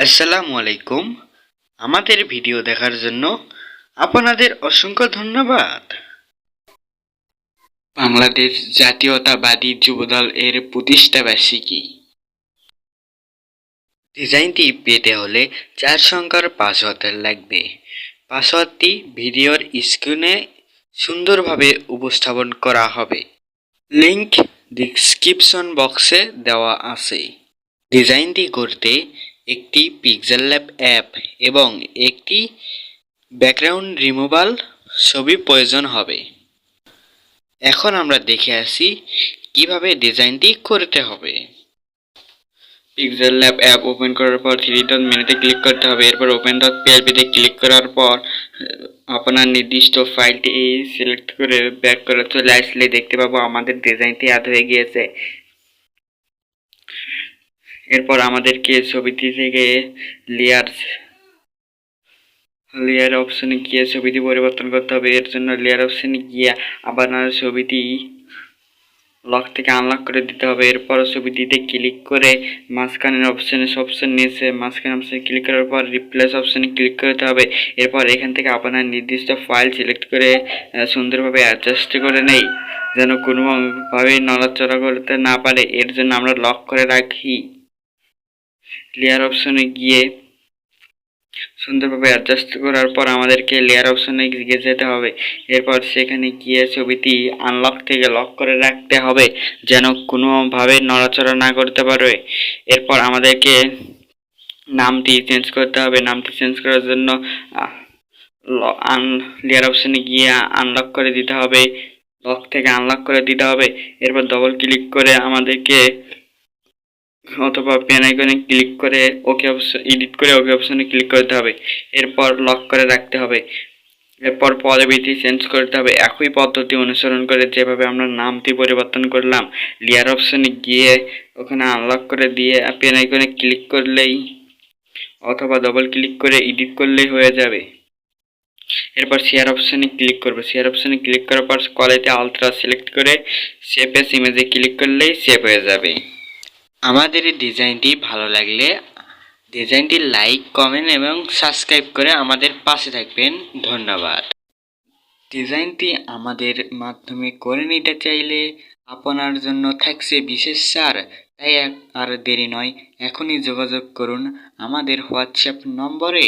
আসসালামু আলাইকুম। আমাদের ভিডিও দেখার জন্য আপনাদের অসংখ্য ধন্যবাদ। বাংলাদেশ জাতীয়তাবাদী যুবদল এর প্রতিষ্ঠা বার্ষিকী। ডিজাইনটি পেতে হলে চার সংখ্যার পাসওয়ার্ড লাগবে। পাসওয়ার্ডটি ভিডিওর স্ক্রিনে সুন্দরভাবে উপস্থাপন করা হবে। লিংক ডিসক্রিপশন বক্সে দেওয়া আছে। ডিজাইনটি করতে একটি পিক্সেল ল্যাব অ্যাপ এবং একটি ব্যাকগ্রাউন্ড রিমুভাল ছবি প্রয়োজন হবে। এখন আমরা দেখে আসি কীভাবে ডিজাইনটি করতে হবে। পিক্সেল ল্যাব অ্যাপ ওপেন করার পর থ্রি ডট মেনুতে ক্লিক করতে হবে। এরপর ওপেন ডট পিএলপিতে ক্লিক করার পর আপনার নির্দিষ্ট ফাইলটি সিলেক্ট করে ব্যাক করে চলে আসলে দেখতে পাবো আমাদের ডিজাইনটি আদ হয়ে গিয়েছে। এরপর আমাদেরকে ছবিটি থেকে লেয়ার লেয়ার অপশনে গিয়ে ছবিটি পরিবর্তন করতে হবে। এর জন্য লেয়ার অপশনে গিয়ে আপনার ছবিটি লক থেকে আনলক করে দিতে হবে। এরপর ছবিটিতে ক্লিক করে মাঝখানের অপশনে অপশন নিয়েছে। মাঝখানে অপশনে ক্লিক করার পর রিপ্লেস অপশনে ক্লিক করতে হবে। এরপর এখান থেকে আপনার নির্দিষ্ট ফাইল সিলেক্ট করে সুন্দরভাবে অ্যাডজাস্ট করে নেই, যেন কোনোভাবে নড়াচড়া করতে না পারে। এর জন্য আমরা লক করে রাখি। লেয়ার অপশনে গিয়ে সুন্দরভাবে অ্যাডজাস্ট করার পর আমাদেরকে লেয়ার অপশনে গিয়ে যেতে হবে। এরপর সেখানে গিয়ে ছবিটি আনলক থেকে লক করে রাখতে হবে, যেন কোনোভাবে নড়াচড়া না করতে পারে। এরপর আমাদেরকে নামটি চেঞ্জ করতে হবে। নামটি চেঞ্জ করার জন্য আন লেয়ার অপশনে গিয়ে আনলক করে দিতে হবে। লক থেকে আনলক করে দিতে হবে। এরপর ডবল ক্লিক করে আমাদেরকে অথবা পেন আইকনে ক্লিক করে ওকে অপশন এডিট করে ওকে অপশনে ক্লিক করতে হবে। এরপর লক করে রাখতে হবে। এরপর পদবিটি চেঞ্জ করতে হবে। একই পদ্ধতি অনুসরণ করে যেভাবে আমরা নামটি পরিবর্তন করলাম লেয়ার অপশনে গিয়ে ওখানে আনলক করে দিয়ে পেন আইকনে ক্লিক করলেই অথবা ডবল ক্লিক করে এডিট করলেই হয়ে যাবে। এরপর শেয়ার অপশনে ক্লিক করব। শেয়ার অপশনে ক্লিক করার পর কোয়ালিটি আলট্রা সিলেক্ট করে সেভ এস ইমেজে ক্লিক করলেই সেভ হয়ে যাবে। আমাদের এই ডিজাইনটি ভালো লাগলে ডিজাইনটি লাইক, কমেন্ট এবং সাবস্ক্রাইব করে আমাদের পাশে থাকবেন। ধন্যবাদ। ডিজাইনটি আমাদের মাধ্যমে করে নিতে চাইলে আপনার জন্য থাকছে বিশেষ সার, তাই আর দেরি নয়, এখনই যোগাযোগ করুন আমাদের হোয়াটসঅ্যাপ নম্বরে।